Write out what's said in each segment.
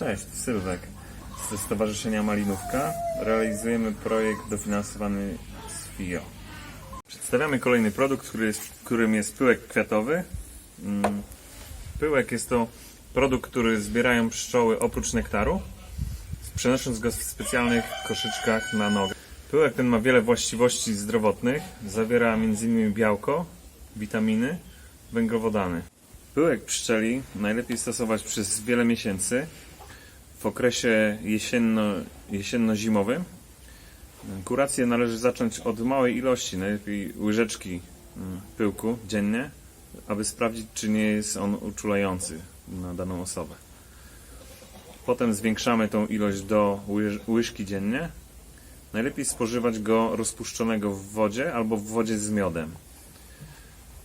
Cześć, Sylwek ze Stowarzyszenia Malinówka. Realizujemy projekt dofinansowany z FIO. Przedstawiamy kolejny produkt, który jest, którym jest pyłek kwiatowy. Mm, Pyłek jest to produkt, który zbierają pszczoły oprócz nektaru, przenosząc go w specjalnych koszyczkach na nogę. Pyłek ten ma wiele właściwości zdrowotnych. Zawiera m.in. białko, witaminy, węglowodany. Pyłek pszczeli najlepiej stosować przez wiele miesięcy w okresie jesienno, jesienno-zimowym. Kurację należy zacząć od małej ilości, najlepiej łyżeczki mm, pyłku dziennie, aby sprawdzić, czy nie jest on uczulający na daną osobę. Potem zwiększamy tą ilość do łyż, łyżki dziennie. Najlepiej spożywać go rozpuszczonego w wodzie albo w wodzie z miodem.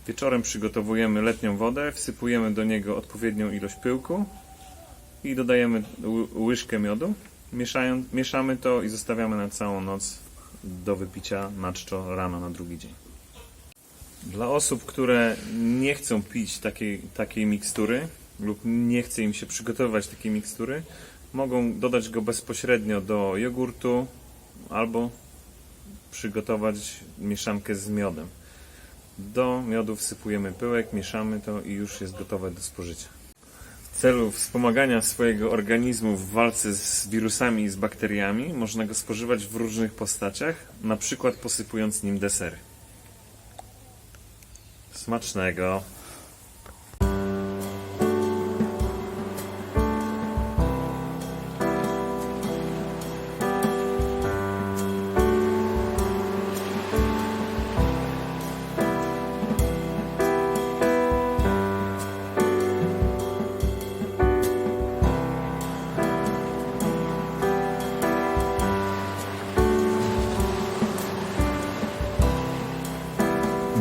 Wieczorem przygotowujemy letnią wodę, wsypujemy do niego odpowiednią ilość pyłku i dodajemy ły- łyżkę miodu. Mieszamy to i zostawiamy na całą noc do wypicia na czczo rano na drugi dzień. Dla osób, które nie chcą pić takiej, takiej mikstury lub nie chce im się przygotowywać takiej mikstury, mogą dodać go bezpośrednio do jogurtu albo przygotować mieszankę z miodem. Do miodu wsypujemy pyłek, mieszamy to i już jest gotowe do spożycia. Celu wspomagania swojego organizmu w walce z wirusami i z bakteriami można go spożywać w różnych postaciach, na przykład posypując nim desery. Smacznego!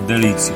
до ліксів.